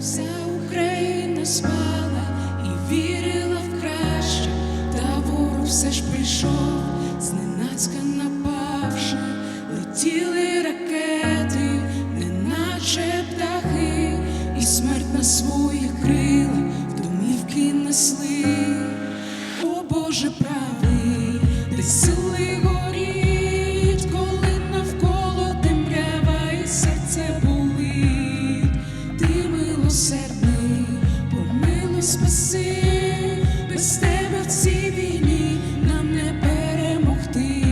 Вся Україна спала і вірила в краще, та ворог все ж прийшов, зненацька напавши, летіли ракети, неначе птахи, і смерть на своїх крилах в домівки несли. О Боже правий, де сили без тебе в цій війні нам не перемогти.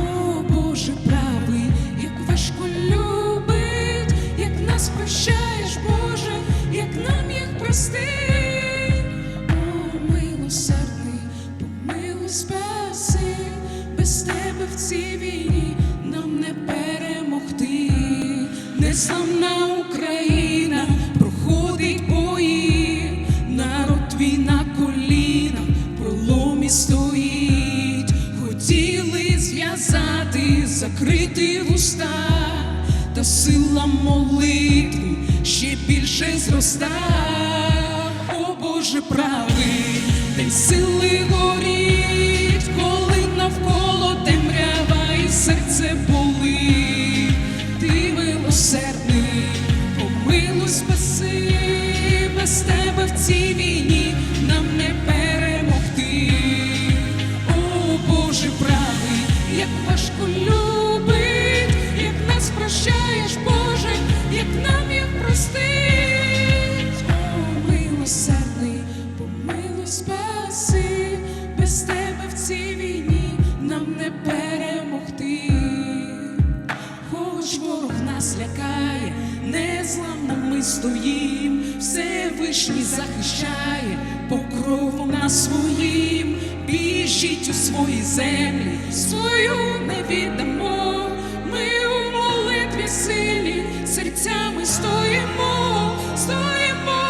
О Боже правий, як важко любить, як нас прощаєш, Боже, як нам їх прости. О, милосердний, помилуй спаси, без тебе в цій війні нам не перемогти. Незламна Україна зв'язати, закрити вуста, та сила молитви ще більше зроста. О Боже правий, важко любить, як нас прощаєш, Боже, як нам їх простить. О, милосердний, помилуй спаси, без тебе в цій війні нам не перемогти. Хоч ворог нас лякає, незламно ми стоїм, Всевишній захищає покровом нас своїм, біжіть у свої землі, свою не віддамо. Ми у молитві силі, серцями стоїмо, стоїмо.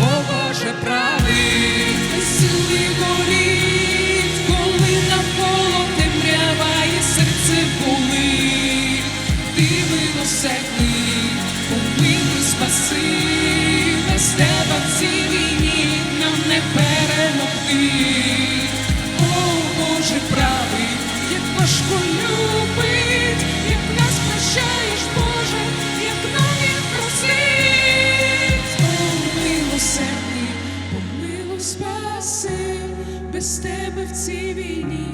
О Боже правий, сили горіть, коли навколо темрява і серце болить. Ти милосердний, не перемогти. О Боже правий, як важко любить, як нас прощаєш, Боже, як нам їх просить. О, милосердний, помилуй спаси, без тебе в цій війні